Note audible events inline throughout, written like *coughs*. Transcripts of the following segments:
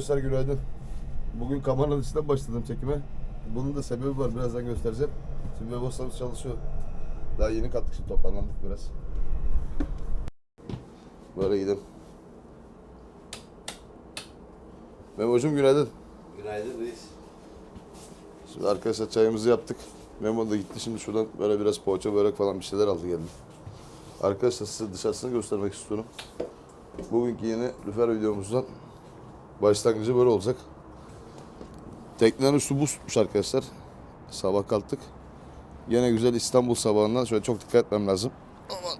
Arkadaşlar günaydın. Bugün kameranın içinden başladım çekime. Bunun da sebebi var birazdan göstereceğim. Şimdi web çalışıyor. Daha yeni kattık şimdi toparlandık biraz. Böyle gidelim. Memo'cum günaydın. Günaydın reis. Şimdi arkadaşlar çayımızı yaptık. Memo da gitti şimdi şuradan böyle biraz poğaça börek falan bir şeyler aldı geldi. Arkadaşlar size dışarısını göstermek istiyorum. Bugünkü yeni lüfer videomuzdan başlangıcı böyle olacak. Teknenin üstü buz tutmuş arkadaşlar. Sabah kalktık. Yine güzel İstanbul sabahından şöyle çok dikkat etmem lazım. Aman.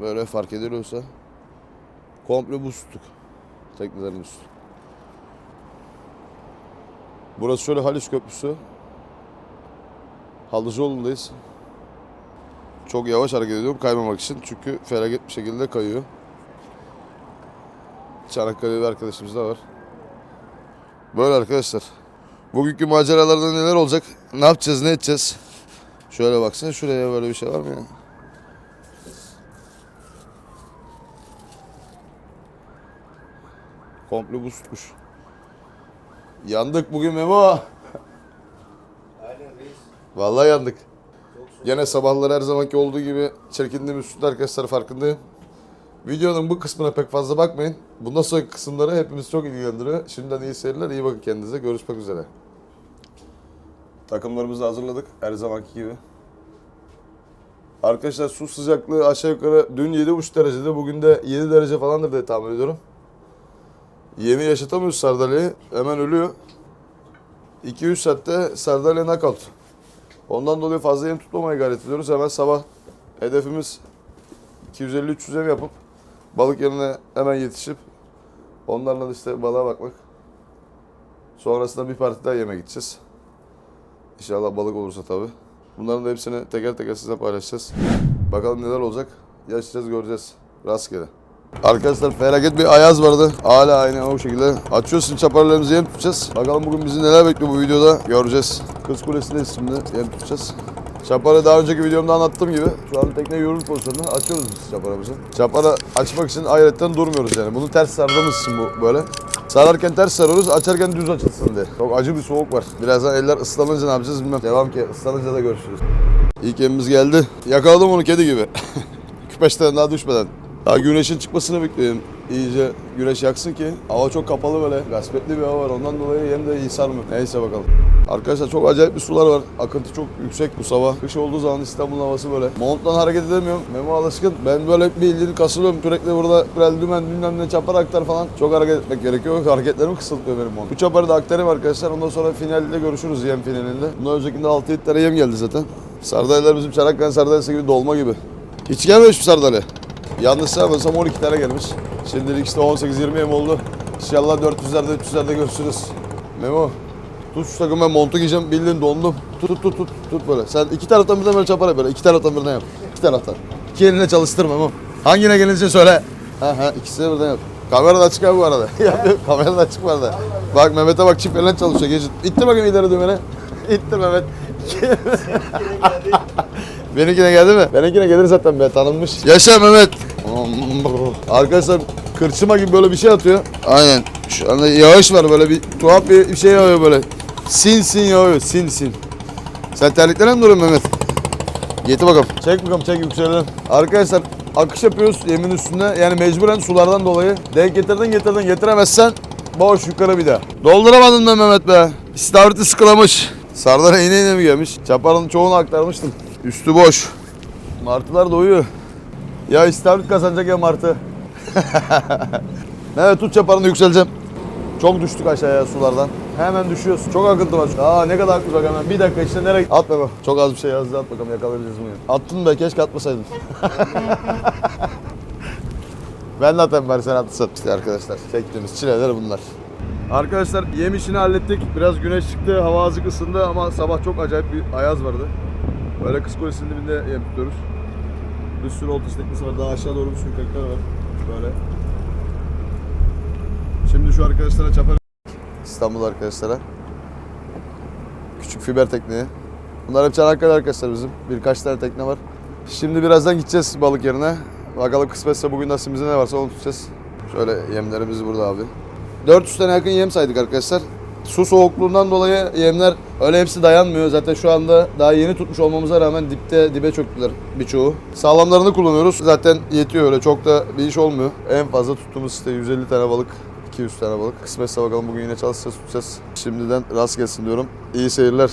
Böyle fark ediliyorsa komple buz tuttuk. Teknelerin üstü. Burası şöyle Haliç Köprüsü. Halıcıoğlu'ndayız. Çok yavaş hareket ediyorum kaymamak için. Çünkü felaket bir şekilde kayıyor. Çanakkale'li bir arkadaşımız da var. Böyle arkadaşlar. Bugünkü maceralarda neler olacak? Ne yapacağız, ne edeceğiz? Şöyle baksana şuraya böyle bir şey var mı ya? Komple buz tutmuş. Yandık bugün Memo. Vallahi yandık. Gene sabahlar her zamanki olduğu gibi çirkinliğim üstünde arkadaşlar farkındayım. Videonun bu kısmına pek fazla bakmayın. Bundan sonraki kısımları hepimiz çok ilgilendiriyor. Şimdiden iyi seyirler, iyi bakın kendinize. Görüşmek üzere. Takımlarımızı hazırladık her zamanki gibi. Arkadaşlar su sıcaklığı aşağı yukarı dün 7,5 derecede bugün de 7 derece falandır diye tahmin ediyorum. Yemi yaşatamıyoruz Sardalya'yı. Hemen ölüyor. 2-3 saatte Sardalya knockout. Ondan dolayı fazla yem tutmamaya gayret ediyoruz. Hemen sabah hedefimiz 250-300 yem yapıp balık yerine hemen yetişip onlarla işte balığa bakmak. Sonrasında bir parti daha yeme gideceğiz. İnşallah balık olursa tabii. Bunların da hepsini teker teker size paylaşacağız. Bakalım neler olacak. Yaşayacağız göreceğiz. Rastgele. Arkadaşlar felaket bir ayaz vardı. Hala aynı o şekilde. Açıyorsun çaparlarımızı yem tutacağız. Bakalım bugün bizi neler bekliyor bu videoda göreceğiz. Kız Kulesi'ndeyiz şimdi yem tutacağız. Çaparı daha önceki videomda anlattığım gibi şu an tekne yoruluk pozisyonunda açıyoruz biz çaparımızı. Çaparı açmak için hayretten durmuyoruz yani. Bunu ters sardığımız için bu böyle. Sararken ters sarıyoruz, açarken düz açılsın diye. Çok acı bir soğuk var. Birazdan eller ıslanınca ne yapacağız bilmem. Devam ki ıslanınca da görüşürüz. İlk emimiz geldi. Yakaladım onu kedi gibi. *laughs* Küpeşten daha düşmeden. Daha güneşin çıkmasını bekliyorum. İyice güneş yaksın ki hava çok kapalı böyle. Gaspetli bir hava var. Ondan dolayı yem de iyi sarmıyor. Neyse bakalım. Arkadaşlar çok acayip bir sular var. Akıntı çok yüksek bu sabah. Kış olduğu zaman İstanbul'un havası böyle. Monttan hareket edemiyorum. Memo alışkın. Ben böyle bildiğin kasılıyorum. Sürekli burada biraz dümen bilmem ne çapar aktar falan. Çok hareket etmek gerekiyor. Hareketlerimi kısıtlıyor benim mont. Bu çaparı da aktarayım arkadaşlar. Ondan sonra finalde görüşürüz yem finalinde. Bundan öncekinde 6-7 tane yem geldi zaten. Sardalyalar bizim Çanakkale sardalyası gibi dolma gibi. Hiç gelmemiş mi sardalya? Yanlış saymasam 12 tane gelmiş. Şimdilik işte 18-20 yem oldu. İnşallah 400'lerde 300'lerde görüşürüz. Memo tut şu takım ben montu giyeceğim bildiğin dondum. Tut tut tut tut tut böyle. Sen iki taraftan birden böyle çapar böyle. İki taraftan birden yap. İki taraftan. İki eline çalıştır Memo. Hangine gelince söyle. Ha ha ikisini birden yap. Kamera da açık abi bu arada. *laughs* Kamera da açık bu arada. Bak Mehmet'e bak çift elle çalışıyor. Geç. İttir bakayım ileri dümene. *laughs* İttir Mehmet. *laughs* Benimkine geldi mi? Benimkine gelir zaten be tanınmış. Yaşa Mehmet. Arkadaşlar kırçıma gibi böyle bir şey atıyor. Aynen. Şu anda yağış var böyle bir tuhaf bir bir şey yağıyor böyle. Sin sin yağıyor. Sin sin. Sen terliklere mi duruyorsun Mehmet? Getir bakalım. Çek bakalım çek yükselelim. Arkadaşlar akış yapıyoruz yemin üstünde. Yani mecburen sulardan dolayı. Denk getirdin getirdin getiremezsen boş yukarı bir daha. Dolduramadın be Mehmet be. İstavriti sıkılamış. Sardalya iğne iğne mi gelmiş? Çaparın çoğunu aktarmıştım. Üstü boş. Martılar doyuyor. Ya istavrit kazanacak ya martı. *laughs* evet tut çaparını yükseleceğim. Çok düştük aşağıya sulardan. Hemen düşüyoruz. Çok akıntı var. Aa ne kadar akıntı bak hemen. Bir dakika işte nereye... At be bak. Çok az bir şey yazdı at bakalım yakalayabileceğiz mi? Attın be keşke atmasaydın. *laughs* ben de atayım bari sen atırsan. İşte arkadaşlar çektiğimiz çileler bunlar. Arkadaşlar yem işini hallettik. Biraz güneş çıktı, hava azıcık ısındı ama sabah çok acayip bir ayaz vardı. Böyle kız kulesinin dibinde yem tutuyoruz. Bir sürü teknesi var. Daha aşağı doğru bir sürü var. Böyle. Şimdi şu arkadaşlara çapar. İstanbul arkadaşlara. Küçük fiber tekneye. Bunlar hep Çanakkale arkadaşlar bizim. Birkaç tane tekne var. Şimdi birazdan gideceğiz balık yerine. Bakalım kısmetse bugün nasibimize ne varsa onu tutacağız. Şöyle yemlerimiz burada abi. 400 tane yakın yem saydık arkadaşlar. Su soğukluğundan dolayı yemler öyle hepsi dayanmıyor. Zaten şu anda daha yeni tutmuş olmamıza rağmen dipte dibe çöktüler birçoğu. Sağlamlarını kullanıyoruz. Zaten yetiyor öyle çok da bir iş olmuyor. En fazla tuttuğumuz işte 150 tane balık 200 tane balık. Kısmetse bakalım bugün yine çalışacağız tutacağız. Şimdiden rast gelsin diyorum. İyi seyirler.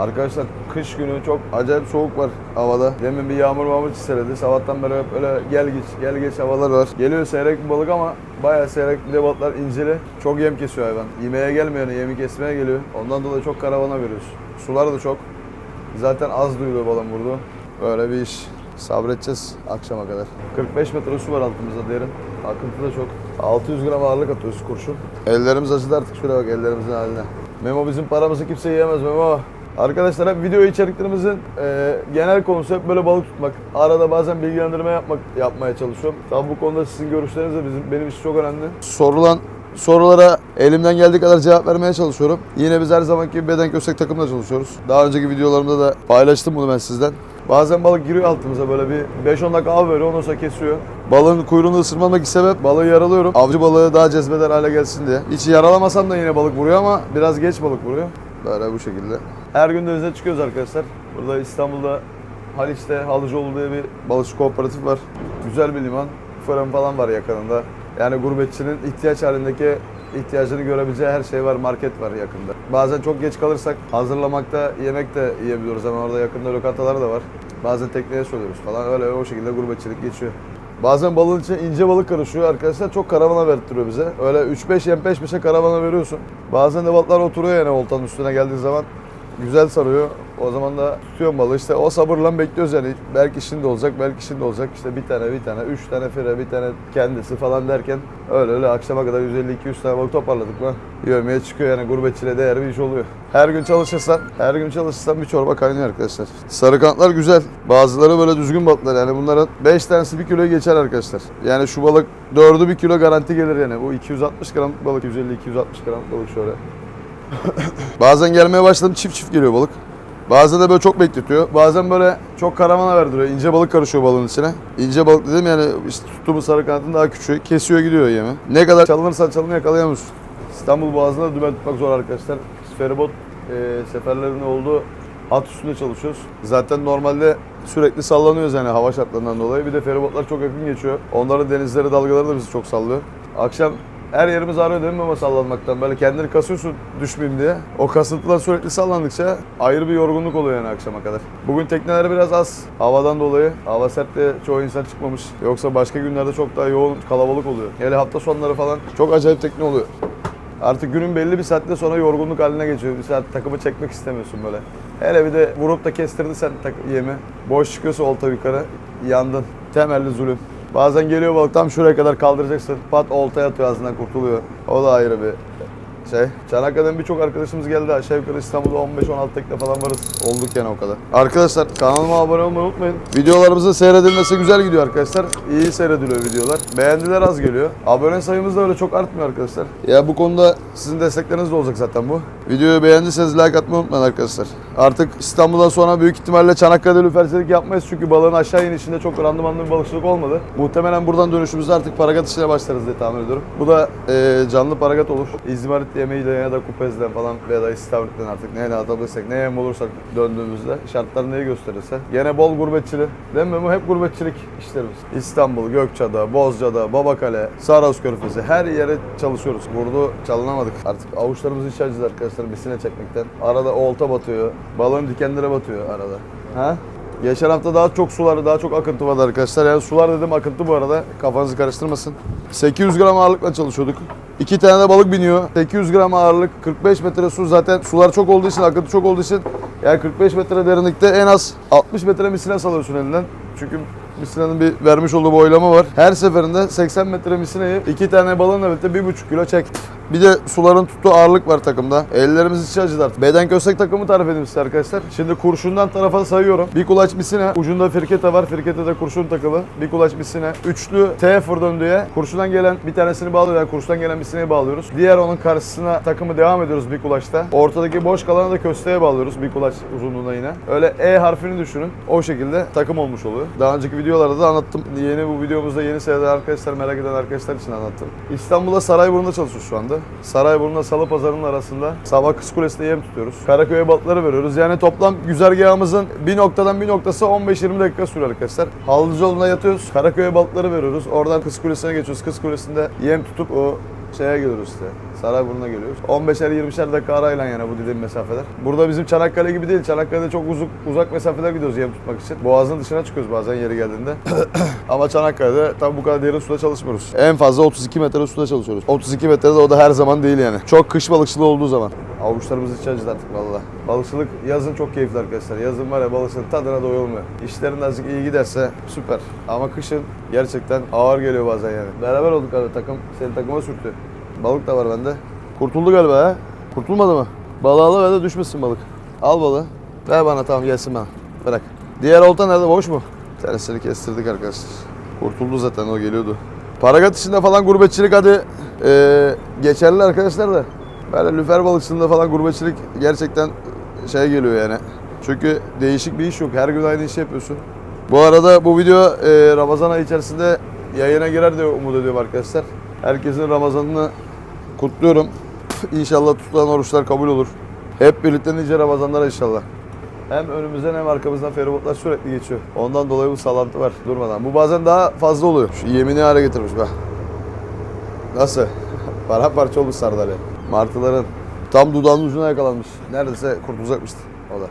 Arkadaşlar kış günü çok acayip soğuk var havada. Demin bir yağmur mağmur çiseledi. Sabahtan beri hep öyle gel geç gel geç havalar var. Geliyor seyrek bir balık ama bayağı seyrek balıklar inceli. Çok yem kesiyor hayvan. Yemeğe gelmeyene yemi kesmeye geliyor. Ondan dolayı çok karavana veriyoruz. Sular da çok. Zaten az duyuluyor balon vurdu. Böyle bir iş. Sabredeceğiz akşama kadar. 45 metre su var altımızda derin. Akıntı da çok. 600 gram ağırlık atıyoruz kurşun. Ellerimiz acıdı artık şuraya bak ellerimizin haline. Memo bizim paramızı kimse yiyemez Memo. Arkadaşlar hep video içeriklerimizin e, genel konusu hep böyle balık tutmak. Arada bazen bilgilendirme yapmak yapmaya çalışıyorum. Tabi bu konuda sizin görüşleriniz de bizim benim için çok önemli. Sorulan sorulara elimden geldiği kadar cevap vermeye çalışıyorum. Yine biz her zamanki gibi beden köstek takımla çalışıyoruz. Daha önceki videolarımda da paylaştım bunu ben sizden. Bazen balık giriyor altımıza böyle bir 5-10 dakika av veriyor ondan sonra kesiyor. Balığın kuyruğunu ısırmamak sebep balığı yaralıyorum. Avcı balığı daha cezbeder hale gelsin diye. Hiç yaralamasam da yine balık vuruyor ama biraz geç balık vuruyor. Böyle bu şekilde. Her gün denize çıkıyoruz arkadaşlar. Burada İstanbul'da Haliç'te Halıcıoğlu diye bir balıkçı kooperatif var. Güzel bir liman. Fırın falan var yakınında. Yani gurbetçinin ihtiyaç halindeki ihtiyacını görebileceği her şey var. Market var yakında. Bazen çok geç kalırsak hazırlamakta yemek de yiyebiliyoruz. Hemen orada yakında lokantalar da var. Bazen tekneye söylüyoruz falan. Öyle o şekilde gurbetçilik geçiyor. Bazen balığın içine ince balık karışıyor arkadaşlar. Çok karavana verttiriyor bize. Öyle 3-5 yem peş peşe karavana veriyorsun. Bazen de balıklar oturuyor yani oltanın üstüne geldiği zaman. Güzel sarıyor. O zaman da tutuyorum balığı. İşte o sabırla bekliyoruz yani. Belki şimdi olacak, belki şimdi olacak. İşte bir tane, bir tane, üç tane fire, bir tane kendisi falan derken öyle öyle akşama kadar 150-200 tane balık toparladık mı? Yövmeye çıkıyor yani gurbetçiyle değer bir iş oluyor. Her gün çalışırsan, her gün çalışırsan bir çorba kaynıyor arkadaşlar. Sarı kanatlar güzel. Bazıları böyle düzgün balıklar yani bunların 5 tanesi 1 kiloyu geçer arkadaşlar. Yani şu balık 4'ü 1 kilo garanti gelir yani. Bu 260 gram balık, 150-260 gram balık şöyle. *coughs* Bazen gelmeye başladım çift çift geliyor balık. Bazen de böyle çok bekletiyor. Bazen böyle çok karavana verdiriyor. İnce balık karışıyor balığın içine. İnce balık dedim yani işte tuttuğumuz sarı kanatın daha küçüğü. Kesiyor gidiyor yemi. Ne kadar çalınırsan çalın yakalayamıyorsun. İstanbul Boğazı'nda dümen tutmak zor arkadaşlar. Feribot e, seferlerinin olduğu hat üstünde çalışıyoruz. Zaten normalde sürekli sallanıyoruz yani hava şartlarından dolayı. Bir de feribotlar çok yakın geçiyor. Onların denizleri dalgaları da bizi çok sallıyor. Akşam her yerimiz ağrıyor değil mi ama sallanmaktan? Böyle kendini kasıyorsun düşmeyeyim diye. O kasıntılar sürekli sallandıkça ayrı bir yorgunluk oluyor yani akşama kadar. Bugün tekneler biraz az. Havadan dolayı. Hava sert de çoğu insan çıkmamış. Yoksa başka günlerde çok daha yoğun kalabalık oluyor. Hele hafta sonları falan çok acayip tekne oluyor. Artık günün belli bir saatte sonra yorgunluk haline geçiyor. Bir saat takımı çekmek istemiyorsun böyle. Hele bir de vurup da kestirdi sen tak- yemi. Boş çıkıyorsa olta yukarı yandın. Temelli zulüm. Bazen geliyor balık tam şuraya kadar kaldıracaksın. Pat oltaya atıyor ağzından kurtuluyor. O da ayrı bir şey. Çanakkale'den birçok arkadaşımız geldi. Aşağı yukarı İstanbul'da 15-16 tekne falan varız. Olduk yani o kadar. Arkadaşlar kanalıma abone olmayı unutmayın. Videolarımızın seyredilmesi güzel gidiyor arkadaşlar. İyi seyrediliyor videolar. Beğendiler az geliyor. Abone sayımız da öyle çok artmıyor arkadaşlar. Ya bu konuda sizin destekleriniz de olacak zaten bu. Videoyu beğendiyseniz like atmayı unutmayın arkadaşlar. Artık İstanbul'dan sonra büyük ihtimalle Çanakkale'de lüfercilik yapmayız. Çünkü balığın aşağı inişinde çok randımanlı bir balıkçılık olmadı. Muhtemelen buradan dönüşümüzde artık paragat işine başlarız diye tahmin ediyorum. Bu da e, canlı paragat olur. İzmarit yemeğiyle ya da kupezden falan ya da istavritten artık neyle atabilirsek, ne yem olursak döndüğümüzde şartlar neyi gösterirse. Gene bol gurbetçilik. Değil mi? Bu hep gurbetçilik işlerimiz. İstanbul, Gökçeada, Bozcaada, Babakale, Saros Körfezi her yere çalışıyoruz. Burada çalınamadık. Artık avuçlarımızı içeceğiz arkadaşlar misine çekmekten. Arada olta batıyor. Balığın dikenlere batıyor arada. Ha? Geçen hafta daha çok sular, daha çok akıntı vardı arkadaşlar. Yani sular dedim akıntı bu arada. Kafanızı karıştırmasın. 800 gram ağırlıkla çalışıyorduk. İki tane de balık biniyor. 800 gram ağırlık, 45 metre su. Zaten sular çok olduğu için, akıntı çok olduğu için yani 45 metre derinlikte en az 60 metre misine salıyorsun elinden. Çünkü misinenin bir vermiş olduğu boylama var. Her seferinde 80 metre misineyi iki tane balığınla birlikte 1,5 kilo çek. Bir de suların tuttuğu ağırlık var takımda. Ellerimiz içi acıdı artık. Beden köstek takımı tarif edeyim size arkadaşlar. Şimdi kurşundan tarafa sayıyorum. Bir kulaç misine. Ucunda firkete var. Firkete de kurşun takılı. Bir kulaç misine. Üçlü T fır döndüğe. Kurşundan gelen bir tanesini bağlıyoruz. Yani kurşundan gelen misineyi bağlıyoruz. Diğer onun karşısına takımı devam ediyoruz bir kulaçta. Ortadaki boş kalanı da kösteğe bağlıyoruz. Bir kulaç uzunluğuna yine. Öyle E harfini düşünün. O şekilde takım olmuş oluyor. Daha önceki videolarda da anlattım. Yeni bu videomuzda yeni seyreden arkadaşlar merak eden arkadaşlar için anlattım. İstanbul'da Sarayburnu'nda çalışıyoruz şu anda. Sarayburnu'nda Salı Pazarı'nın arasında sabah Kız Kulesi'nde yem tutuyoruz. Karaköy'e balıkları veriyoruz. Yani toplam güzergahımızın bir noktadan bir noktası 15-20 dakika sürüyor arkadaşlar. Halıcıoğlu'na yatıyoruz. Karaköy'e balıkları veriyoruz. Oradan Kız Kulesi'ne geçiyoruz. Kız Kulesi'nde yem tutup o şeye geliyoruz işte. Sarayburnu'na geliyoruz. 15'er 20'şer dakika arayla yani bu dediğim mesafeler. Burada bizim Çanakkale gibi değil. Çanakkale'de çok uzak, uzak mesafeler gidiyoruz yem tutmak için. Boğazın dışına çıkıyoruz bazen yeri geldiğinde. *clears throat* Ama Çanakkale'de tabi bu kadar derin suda çalışmıyoruz. En fazla 32 metre suda çalışıyoruz. 32 metrede o da her zaman değil yani. Çok kış balıkçılığı olduğu zaman. Avuçlarımız içi acıdı artık valla. Balıkçılık yazın çok keyifli arkadaşlar. Yazın var ya balıkçılık tadına doyulmuyor. İşlerin azıcık iyi giderse süper. Ama kışın gerçekten ağır geliyor bazen yani. Beraber olduk abi takım. Senin takıma sürttü. Balık da var bende. Kurtuldu galiba ha. Kurtulmadı mı? Balığı alıver de düşmesin balık. Al balığı. Ver bana tamam gelsin bana. Bırak. Diğer olta nerede? Boş mu? Tersini kestirdik arkadaşlar. Kurtuldu zaten o geliyordu. Paragat içinde falan gurbetçilik hadi eee, geçerli arkadaşlar da. Böyle lüfer balıkçılığında falan gurbetçilik gerçekten şey geliyor yani. Çünkü değişik bir iş yok. Her gün aynı işi yapıyorsun. Bu arada bu video eee, Ramazan ayı içerisinde yayına girer diye umut ediyorum arkadaşlar. Herkesin Ramazanını kutluyorum. İnşallah tutulan oruçlar kabul olur. Hep birlikte nice Ramazanlar inşallah. Hem önümüzden hem arkamızdan feribotlar sürekli geçiyor. Ondan dolayı bu sallantı var durmadan. Bu bazen daha fazla oluyor. Şu yemini hale getirmiş be. Nasıl? *laughs* Paramparça olmuş sardalya. Martıların tam dudağının ucuna yakalanmış. Neredeyse kurtulacakmıştı o da.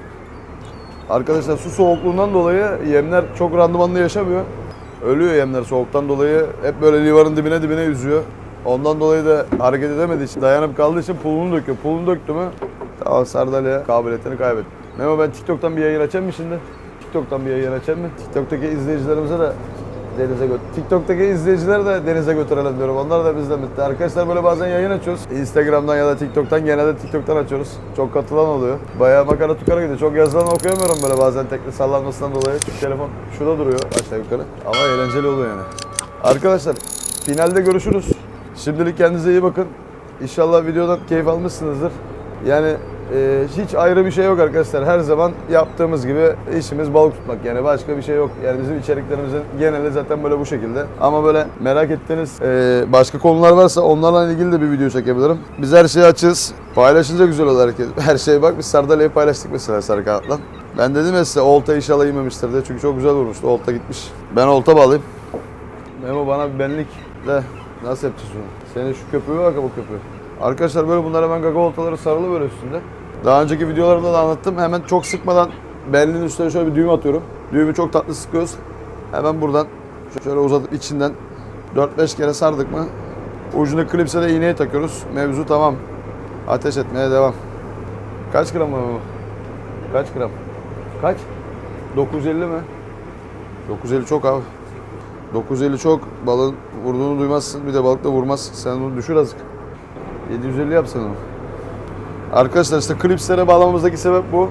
Arkadaşlar su soğukluğundan dolayı yemler çok randımanlı yaşamıyor. Ölüyor yemler soğuktan dolayı. Hep böyle livarın dibine dibine yüzüyor. Ondan dolayı da hareket edemediği için, dayanıp kaldığı için pulunu döküyor. Pulunu döktü mü tamam sardalya kabiliyetini kaybetti. Memo ben TikTok'tan bir yayın açayım mı şimdi? TikTok'tan bir yayın açayım mı? TikTok'taki izleyicilerimize de denize götür. TikTok'taki izleyicileri de denize götürelim diyorum. Onlar da bizden bitti. Arkadaşlar böyle bazen yayın açıyoruz. Instagram'dan ya da TikTok'tan genelde TikTok'tan açıyoruz. Çok katılan oluyor. Bayağı makara tukara gidiyor. Çok yazılan okuyamıyorum böyle bazen tekli sallanmasından dolayı. Çünkü telefon şurada duruyor aşağı yukarı. Ama eğlenceli oluyor yani. Arkadaşlar finalde görüşürüz. Şimdilik kendinize iyi bakın. İnşallah videodan keyif almışsınızdır. Yani e, hiç ayrı bir şey yok arkadaşlar. Her zaman yaptığımız gibi işimiz balık tutmak. Yani başka bir şey yok. Yani bizim içeriklerimizin geneli zaten böyle bu şekilde. Ama böyle merak ettiğiniz e, başka konular varsa onlarla ilgili de bir video çekebilirim. Biz her şeyi açığız. Paylaşınca güzel olur herkes. Her şey bak biz Sardalya'yı paylaştık mesela sarı. Ben dedim ya size olta inşallah yememiştir diye. Çünkü çok güzel vurmuştu. Olta gitmiş. Ben olta bağlayayım. Memo bana bir benlik de nasıl yapacağız bunu? Senin şu köpüğü ya bu köpüğü. Arkadaşlar böyle bunlar hemen gaga oltaları sarılı böyle üstünde. Daha önceki videolarımda da anlattım. Hemen çok sıkmadan belinin üstüne şöyle bir düğüm atıyorum. Düğümü çok tatlı sıkıyoruz. Hemen buradan şöyle uzatıp içinden 4-5 kere sardık mı ucuna klipse de iğneyi takıyoruz. Mevzu tamam. Ateş etmeye devam. Kaç gram var bu? Kaç gram? Kaç? 950 mi? 950 çok abi. 950 çok. Balığın vurduğunu duymazsın. Bir de balık da vurmaz. Sen onu düşür azıcık. 750 yapsana. Arkadaşlar işte klipslere bağlamamızdaki sebep bu.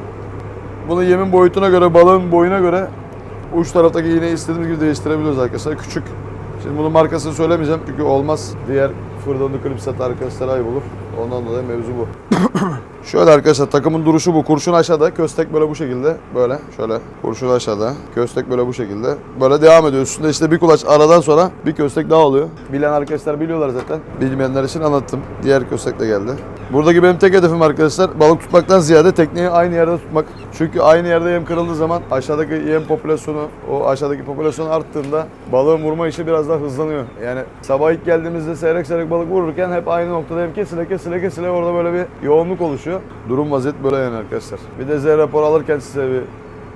Bunu yemin boyutuna göre, balığın boyuna göre uç taraftaki iğneyi istediğimiz gibi değiştirebiliyoruz arkadaşlar. Küçük. Şimdi bunun markasını söylemeyeceğim çünkü olmaz. Diğer fırdanlı klip satan arkadaşlar ayıp olur. Ondan dolayı mevzu bu. *coughs* Şöyle arkadaşlar takımın duruşu bu. Kurşun aşağıda, köstek böyle bu şekilde. Böyle şöyle. Kurşun aşağıda. Köstek böyle bu şekilde. Böyle devam ediyor. Üstünde işte bir kulaç aradan sonra bir köstek daha oluyor. Bilen arkadaşlar biliyorlar zaten. Bilmeyenler için anlattım. Diğer köstek de geldi. Buradaki benim tek hedefim arkadaşlar balık tutmaktan ziyade tekneyi aynı yerde tutmak. Çünkü aynı yerde yem kırıldığı zaman aşağıdaki yem popülasyonu, o aşağıdaki popülasyon arttığında balığın vurma işi biraz daha hızlanıyor. Yani sabah ilk geldiğimizde seyrek seyrek balık vururken hep aynı noktada hem kesile kesile kesile orada böyle bir yoğunluk oluşuyor. Durum vaziyet böyle yani arkadaşlar. Bir de Z rapor alırken size bir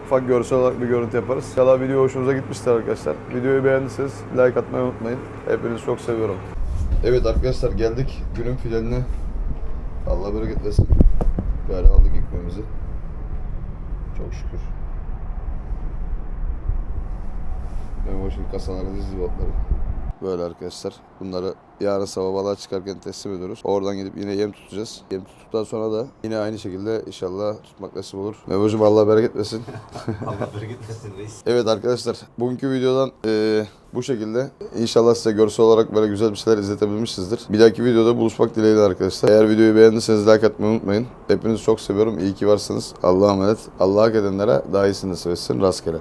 ufak görsel olarak bir görüntü yaparız. İnşallah video hoşunuza gitmiştir arkadaşlar. Videoyu beğendiyseniz like atmayı unutmayın. Hepinizi çok seviyorum. Evet arkadaşlar geldik günün finaline. Allah bereket versin. Böyle aldık ekmeğimizi. Çok şükür. Memo şimdi kasalara dizdi botları. Böyle arkadaşlar. Bunları yarın sabah balığa çıkarken teslim ediyoruz. Oradan gidip yine yem tutacağız. Yem tuttuktan sonra da yine aynı şekilde inşallah tutmak nasip olur. Mevzucum Allah bereket versin. *laughs* Allah bereket versin reis. Evet arkadaşlar bugünkü videodan eee, bu şekilde. İnşallah size görsel olarak böyle güzel bir şeyler izletebilmişizdir. Bir dahaki videoda buluşmak dileğiyle arkadaşlar. Eğer videoyu beğendiyseniz like atmayı unutmayın. Hepinizi çok seviyorum. İyi ki varsınız. Allah'a emanet. Allah hak edenlere daha iyisini nasip etsin. Rastgele.